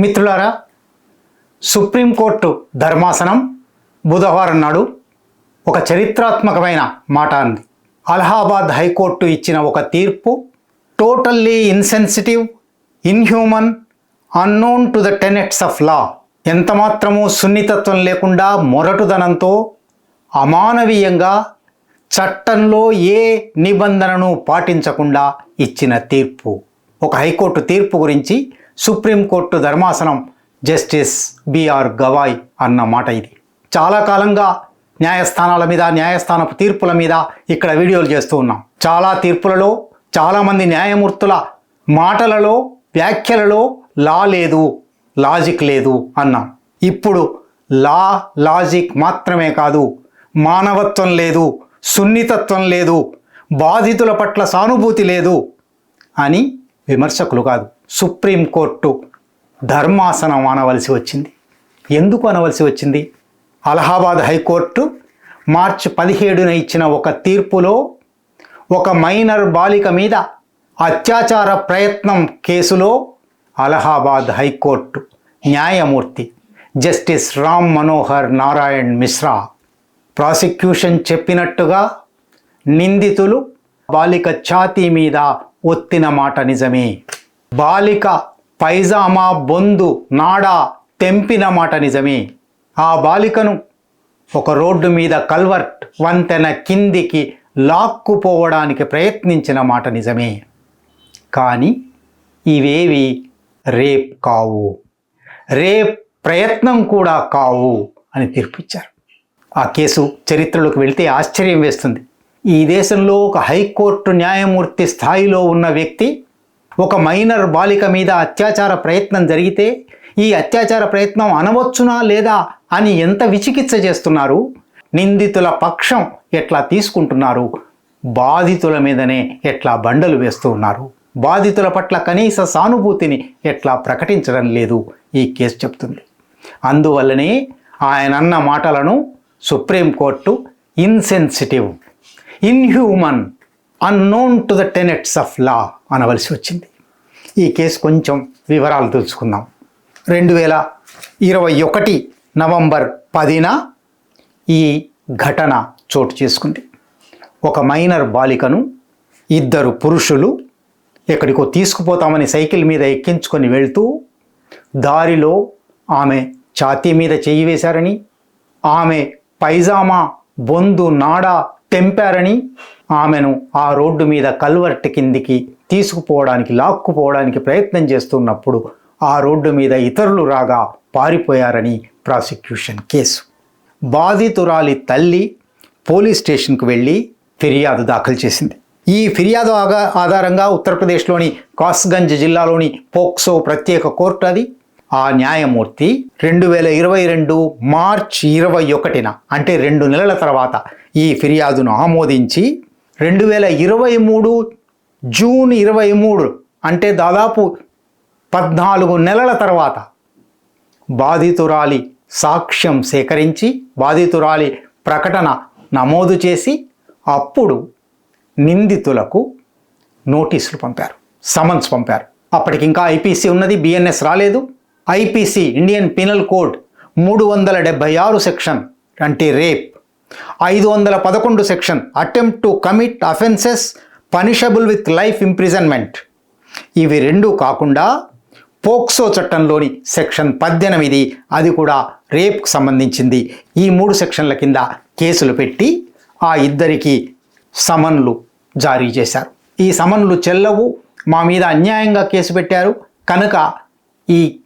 మిత్రులారా సుప్రీంకోర్టు ధర్మాసనం బుధవారం నాడు ఒక చరిత్రాత్మకమైన మాట అంది. అలహాబాద్ హైకోర్టు ఇచ్చిన ఒక తీర్పు totally insensitive inhuman unknown to the tenets of law. ఎంతమాత్రమూ సున్నితత్వం లేకుండా మొరటుదనంతో అమానవీయంగా చట్టంలో ఏ నిబంధనను పాటించకుండా ఇచ్చిన తీర్పు. ఒక హైకోర్టు తీర్పు గురించి సుప్రీంకోర్టు ధర్మాసనం జస్టిస్ బిఆర్ గవాయ్ అన్న మాట ఇది. చాలా కాలంగా న్యాయస్థానాల మీద న్యాయస్థానపు తీర్పుల మీద ఇక్కడ వీడియోలు చేస్తూ ఉన్నాం. చాలా తీర్పులలో చాలామంది న్యాయమూర్తుల మాటలలో వ్యాఖ్యలలో లా లేదు లాజిక్ లేదు అన్నాం. ఇప్పుడు లా లాజిక్ మాత్రమే కాదు మానవత్వం లేదు సున్నితత్వం లేదు బాధితుల పట్ల సానుభూతి లేదు అని విమర్శకులు కాదు. సుప్రీంకోర్టు ధర్మాసనం అనవలసి వచ్చింది. ఎందుకు అనవలసి వచ్చింది? అలహాబాద్ హైకోర్టు మార్చి పదిహేడున ఇచ్చిన ఒక తీర్పులో ఒక మైనర్ బాలిక మీద అత్యాచార ప్రయత్నం కేసులో అలహాబాద్ హైకోర్టు న్యాయమూర్తి జస్టిస్ రామ్ మనోహర్ నారాయణ్ మిశ్రా ప్రాసిక్యూషన్ చెప్పినట్టుగా నిందితులు బాలిక ఛాతీ మీద ఒత్తిన మాట నిజమే. బాలిక పైజామా బొందు నాడా తెంపిన మాట నిజమే. ఆ బాలికను ఒక రోడ్డు మీద కల్వర్ట్ వంతెన కిందికి లాక్కుపోవడానికి ప్రయత్నించిన మాట నిజమే. కానీ ఇవేవి రేప్ కావు. రేప్ ప్రయత్నం కూడా కావు అని తీర్పిచ్చారు. ఆ కేసు చరిత్రలోకి వెళితే ఆశ్చర్యం వేస్తుంది. ఈ దేశంలో ఒక హైకోర్టు న్యాయమూర్తి స్థాయిలో ఉన్న వ్యక్తి ఒక మైనర్ బాలిక మీద అత్యాచార ప్రయత్నం జరిగితే ఈ అత్యాచార ప్రయత్నం అనవచ్చునా లేదా అని ఎంత విచికిత్స చేస్తున్నారు? నిందితుల పక్షం ఎట్లా తీసుకుంటున్నారు? బాధితుల మీదనే ఎట్లా బండలు వేస్తూ ఉన్నారు? బాధితుల పట్ల కనీస సానుభూతిని ఎట్లా ప్రకటించడం లేదు? ఈ కేసు చెప్తుంది. అందువల్లనే ఆయన అన్న మాటలను supreme court insensitive inhuman unknown to the tenets of law అనవలసి వచ్చింది. ఈ కేసు కొంచెం వివరాలు తెలుసుకుందాం. రెండు వేల ఇరవై ఒకటి నవంబర్ పదిన ఈ ఘటన చోటు చేసుకుంది. ఒక మైనర్ బాలికను ఇద్దరు పురుషులు ఎక్కడికో తీసుకుపోతామని సైకిల్ మీద ఎక్కించుకొని వెళ్తూ దారిలో ఆమె ఛాతీ మీద చెయ్యి వేశారని ఆమె పైజామా బొందు నాడా తెంపారని ఆమెను ఆ రోడ్డు మీద కల్వర్ట్ కిందికి తీసుకుపోవడానికి లాక్కుపోవడానికి ప్రయత్నం చేస్తున్నప్పుడు ఆ రోడ్డు మీద ఇతరులు రాగా పారిపోయారని ప్రాసిక్యూషన్ కేసు. బాధితురాలి తల్లి పోలీస్ స్టేషన్కు వెళ్ళి ఫిర్యాదు దాఖలు చేసింది. ఈ ఫిర్యాదు ఆగా ఆధారంగా ఉత్తరప్రదేశ్లోని కాస్గంజ్ జిల్లాలోని పోక్సో ప్రత్యేక కోర్టు అది. ఆ న్యాయమూర్తి రెండు వేల ఇరవై రెండు మార్చ్ ఇరవై ఒకటిన అంటే రెండు నెలల తర్వాత ఈ ఫిర్యాదును ఆమోదించి రెండు వేల ఇరవై మూడు జూన్ ఇరవై మూడు అంటే దాదాపు పద్నాలుగు నెలల తర్వాత బాధితురాలి సాక్ష్యం సేకరించి బాధితురాలి ప్రకటన నమోదు చేసి అప్పుడు నిందితులకు నోటీసులు పంపారు సమన్స్ పంపారు. అప్పటికి ఇంకా ఐపీసీ ఉన్నది బిఎన్ఎస్ రాలేదు. ఐపీసీ ఇండియన్ పినల్ కోడ్ మూడు వందల డెబ్భై ఆరు సెక్షన్ అంటే రేప్ ఐదు వందల పదకొండు section attempt to commit offences punishable with life imprisonment ఇవి రెండు కాకుండా పోక్సో చట్టంలోని సెక్షన్ పద్దెనిమిది అది కూడా రేప్కు సంబంధించింది. ఈ మూడు సెక్షన్ల కింద కేసులు పెట్టి ఆ ఇద్దరికి సమన్లు జారీ చేశారు. ఈ సమన్లు చెల్లవు మా మీద అన్యాయంగా కేసు పెట్టారు. కనుక ఈ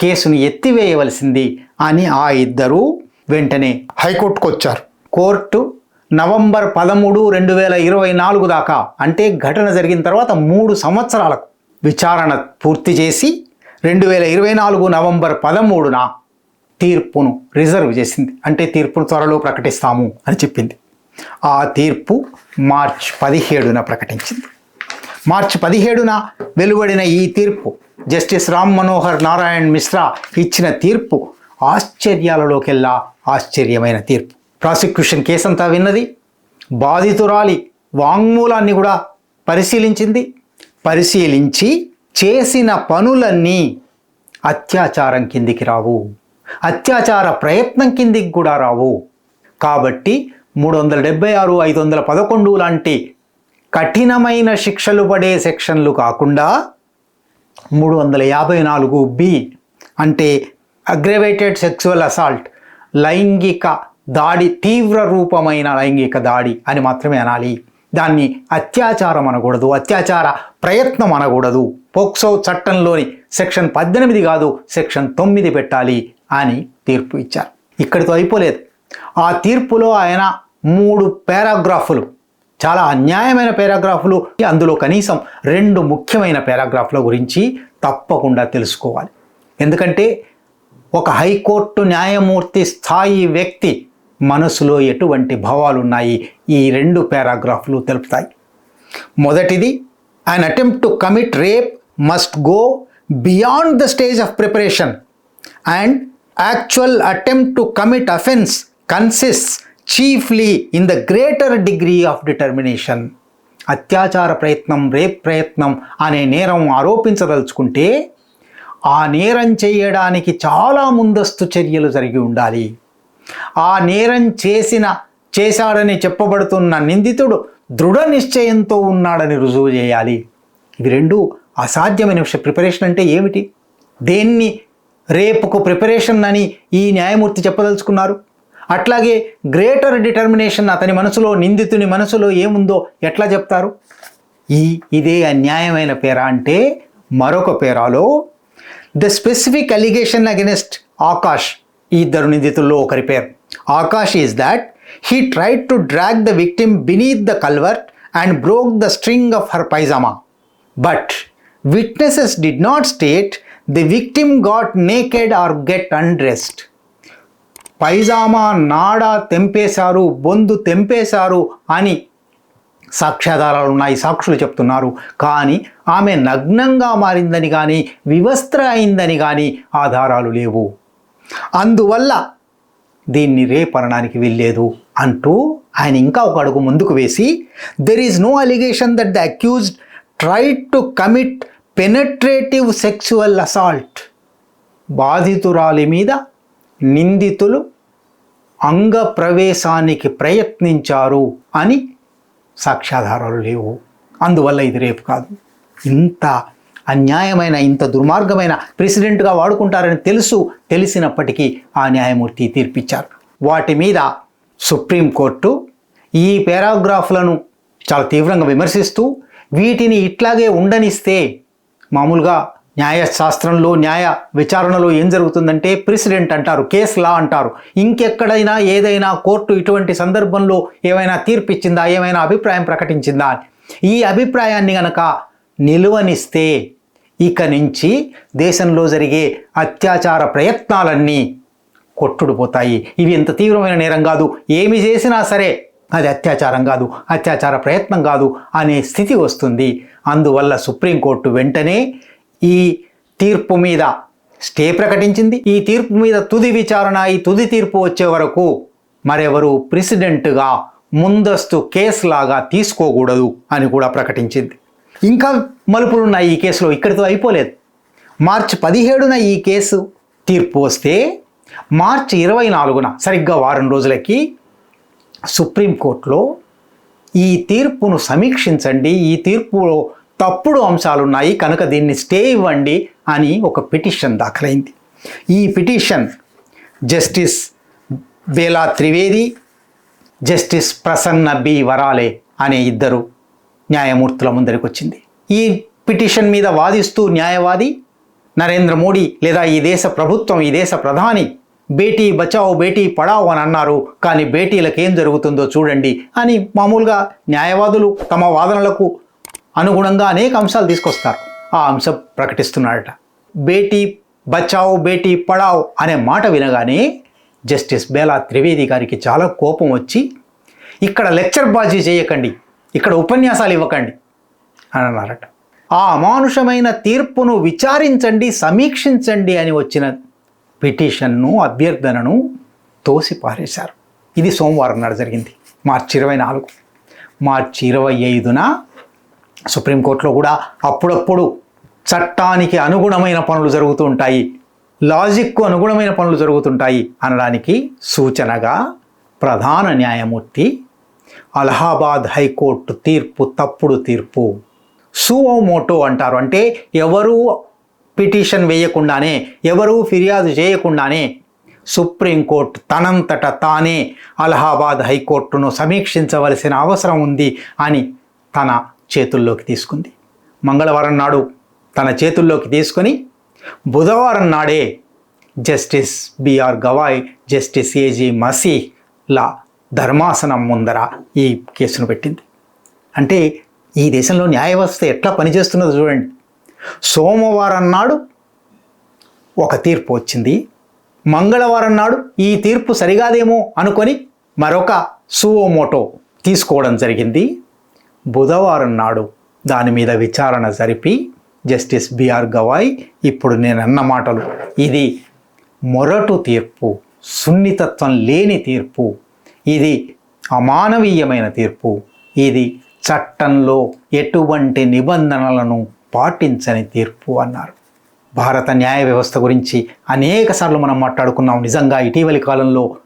కేసును ఎత్తివేయవలసింది అని ఆ ఇద్దరు వెంటనే హైకోర్టుకు వచ్చారు. కోర్టు నవంబర్ పదమూడు రెండు వేల ఇరవై నాలుగు దాకా అంటే ఘటన జరిగిన తర్వాత మూడు సంవత్సరాలకు విచారణ పూర్తి చేసి రెండు వేల ఇరవై నాలుగు నవంబర్ పదమూడున తీర్పును రిజర్వ్ చేసింది. అంటే తీర్పును త్వరలో ప్రకటిస్తాము అని చెప్పింది. ఆ తీర్పు మార్చ్ పదిహేడున ప్రకటించింది. మార్చి పదిహేడున వెలువడిన ఈ తీర్పు జస్టిస్ రామ్ మనోహర్ నారాయణ్ మిశ్రా ఇచ్చిన తీర్పు ఆశ్చర్యాలలోకెల్లా ఆశ్చర్యమైన తీర్పు. ప్రాసిక్యూషన్ కేసంతా విన్నది. బాధితురాలి వాంగ్మూలాన్ని కూడా పరిశీలించింది. పరిశీలించి చేసిన పనులన్నీ అత్యాచారం కిందికి రావు. అత్యాచార ప్రయత్నం కిందికి కూడా రావు. కాబట్టి మూడు వందల డెబ్బై ఆరు ఐదు వందల పదకొండు లాంటి కఠినమైన శిక్షలు పడే సెక్షన్లు కాకుండా మూడు వందల యాభై నాలుగు బి అంటే అగ్రవేటెడ్ సెక్సువల్ అసాల్ట్ లైంగిక దాడి తీవ్ర రూపమైన లైంగిక దాడి అని మాత్రమే అనాలి. దాన్ని అత్యాచారం అనకూడదు అత్యాచార ప్రయత్నం అనకూడదు. పోక్సో చట్టంలోని సెక్షన్ పద్దెనిమిది కాదు సెక్షన్ తొమ్మిది పెట్టాలి అని తీర్పు ఇచ్చారు. ఇక్కడితో అయిపోలేదు. ఆ తీర్పులో ఆయన మూడు పారాగ్రాఫులు చాలా అన్యాయమైన పారాగ్రాఫులు అందులో కనీసం రెండు ముఖ్యమైన పారాగ్రాఫ్ల గురించి తప్పకుండా తెలుసుకోవాలి. ఎందుకంటే ఒక హైకోర్టు న్యాయమూర్తి స్థాయి వ్యక్తి మనసులో ఎటువంటి భావాలు ఉన్నాయి ఈ రెండు పారాగ్రాఫ్లు తెలుపుతాయి. మొదటిది an attempt to commit rape must go beyond the stage of preparation and actual attempt to commit offence consist chiefly in the greater degree of determination అత్యాచార ప్రయత్నం రేప్ ప్రయత్నం అనే నేరం ఆరోపించదలుచుకుంటే ఆ నేరం చేయడానికి చాలా ముందస్తు చర్యలు జరిగి ఉండాలి. ఆ నేరం చేసిన చేశాడని చెప్పబడుతున్న నిందితుడు దృఢ నిశ్చయంతో ఉన్నాడని రుజువు చేయాలి. ఇవి రెండు అసాధ్యమైన విషయం ప్రిపరేషన్ అంటే ఏమిటి? దేన్ని రేపుకు ప్రిపరేషన్ అని ఈ న్యాయమూర్తి చెప్పదలుచుకున్నారు? అట్లాగే గ్రేటర్ డిటర్మినేషన్ అతని మనసులో నిందితుని మనసులో ఏముందో ఎట్లా చెప్తారు? ఈ ఇదే అన్యాయమైన పేర అంటే మరొక పేరాలో the specific allegation against Akash ఇద్దరు నిందితుల్లో ఒకరి పేరు. Akash is that he tried to drag the victim beneath the culvert and broke the string of her pyjama but witnesses did not state the victim got naked or get undressed pyjama నాడా తెంపేశారు బొందు తెంపేశారు అని సాక్ష్యాధారాలు ఉన్నాయి సాక్షులు చెప్తున్నారు. కానీ ఆమె నగ్నంగా మారిందని కానీ వివస్త్ర అయిందని కానీ ఆధారాలు లేవు. అందువల్ల దీన్ని రేపనడానికి వెళ్ళలేదు అంటూ ఆయన ఇంకా ఒక అడుగు ముందుకు వేసి there is no allegation that the accused try to commit penetrative sexual assault బాధితురాలి మీద నిందితులు అంగ ప్రవేశానికి ప్రయత్నించారు అని సాక్ష్యాధారాలు లేవు. అందువల్ల ఇది రేపు కాదు. ఇంత అన్యాయమైన ఇంత దుర్మార్గమైన ప్రెసిడెంట్గా వాడుకుంటారని తెలుసు. తెలిసినప్పటికీ ఆ న్యాయమూర్తి తీర్పిచ్చారు. వాటి మీద సుప్రీంకోర్టు ఈ పారాగ్రాఫ్లను చాలా తీవ్రంగా విమర్శిస్తూ వీటిని ఇట్లాగే ఉండనిస్తే మామూలుగా న్యాయశాస్త్రంలో న్యాయ విచారణలో ఏం జరుగుతుందంటే ప్రెసిడెంట్ అంటారు కేస్ లా అంటారు. ఇంకెక్కడైనా ఏదైనా కోర్టు ఇటువంటి సందర్భంలో ఏమైనా తీర్పిచ్చిందా ఏమైనా అభిప్రాయం ప్రకటించిందా ఈ అభిప్రాయాన్ని గనక నిలువనిస్తే ఇక నుంచి దేశంలో జరిగే అత్యాచార ప్రయత్నాలన్నీ కొట్టుడుపోతాయి. ఇవి ఎంత తీవ్రమైన నేరం కాదు. ఏమి చేసినా సరే అది అత్యాచారం కాదు అత్యాచార ప్రయత్నం కాదు అనే స్థితి వస్తుంది. అందువల్ల సుప్రీంకోర్టు వెంటనే ఈ తీర్పు మీద స్టే ప్రకటించింది. ఈ తీర్పు మీద తుది విచారణ ఈ తుది తీర్పు వచ్చే వరకు మరెవరు ప్రెసిడెంట్గా ముందస్తు కేసులాగా తీసుకోకూడదు అని కూడా ప్రకటించింది. ఇంకా మలుపులున్నాయి ఈ కేసులో ఇక్కడితో అయిపోలేదు. మార్చి పదిహేడున ఈ కేసు తీర్పు వస్తే మార్చి ఇరవై నాలుగున సరిగ్గా వారం రోజులకి సుప్రీంకోర్టులో ఈ తీర్పును సమీక్షించండి ఈ తీర్పులో తప్పుడు అంశాలు ఉన్నాయి కనుక దీన్ని స్టే ఇవ్వండి అని ఒక పిటిషన్ దాఖలైంది. ఈ petition Justice Bela Trivedi Justice Prasanna B Varale అనే ఇద్దరు న్యాయమూర్తుల ముందరికి వచ్చింది ఈ పిటిషన్ మీద వాదిస్తూ న్యాయవాది నరేంద్ర మోడీ లేదా ఈ దేశ ప్రభుత్వం ఈ దేశ ప్రధాని బేటీ బచావో బేటీ పడావో అని అన్నారు. కానీ బేటీలకు ఏం జరుగుతుందో చూడండి అని మామూలుగా న్యాయవాదులు తమ వాదనలకు అనుగుణంగా అనేక అంశాలు తీసుకొస్తారు. ఆ అంశం ప్రకటిస్తున్నాడట బేటీ బచావో బేటీ పడావ్ అనే మాట వినగానే జస్టిస్ బేలా త్రివేది గారికి చాలా కోపం వచ్చి ఇక్కడ లెక్చర్ బాజీ చేయకండి. ఇక్కడ ఉపన్యాసాలు ఇవ్వకండి అని అన్నారట. ఆ అమానుషమైన తీర్పును విచారించండి సమీక్షించండి అని వచ్చిన పిటిషన్ను అభ్యర్థనను తోసిపారేశారు. ఇది సోమవారం నాడు జరిగింది మార్చి ఇరవై నాలుగు. మార్చి ఇరవై ఐదున సుప్రీంకోర్టులో కూడా అప్పుడప్పుడు చట్టానికి అనుగుణమైన పనులు జరుగుతూ ఉంటాయి లాజిక్కు అనుగుణమైన పనులు జరుగుతుంటాయి అనడానికి సూచనగా ప్రధాన న్యాయమూర్తి అలహాబాద్ హైకోర్టు తీర్పు తప్పుడు తీర్పు. సువోమోటో అంటారు. అంటే ఎవరూ పిటిషన్ వేయకుండానే ఎవరూ ఫిర్యాదు చేయకుండానే సుప్రీంకోర్టు తనంతట తానే అలహాబాద్ హైకోర్టును సమీక్షించవలసిన అవసరం ఉంది అని తన చేతుల్లోకి తీసుకుంది. మంగళవారం నాడు తన చేతుల్లోకి తీసుకొని బుధవారం నాడే justice BR Gavai justice AG మసీలా ధర్మాసనం ముందర ఈ కేసును పెట్టింది. అంటే ఈ దేశంలో న్యాయ వ్యవస్థ ఎట్లా పనిచేస్తున్నదో చూడండి. సోమవారం నాడు ఒక తీర్పు వచ్చింది. మంగళవారం నాడు ఈ తీర్పు సరిగాదేమో అనుకొని మరొక సువోమోటో తీసుకోవడం జరిగింది. బుధవారం నాడు దాని మీద విచారణ జరిపి జస్టిస్ బిఆర్ గవాయ్ ఇప్పుడు నేను అన్న మాటలు. ఇది మొరటు తీర్పు సున్నితత్వం లేని తీర్పు. ఇది అమానవీయమైన తీర్పు. ఇది చట్టంలో ఎటువంటి నిబంధనలను పాటించని తీర్పు అన్నారు. భారత న్యాయ వ్యవస్థ గురించి అనేక సార్లు మనం మాట్లాడుకున్నాం. నిజంగా ఇటీవలి కాలంలో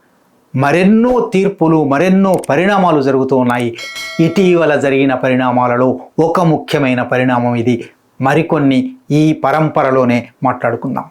మరెన్నో తీర్పులు మరెన్నో పరిణామాలు జరుగుతూ ఉన్నాయి. ఇటీవల జరిగిన పరిణామాలలో ఒక ముఖ్యమైన పరిణామం ఇది. మరికొన్ని ఈ పరంపరలోనే మాట్లాడుకుందాం.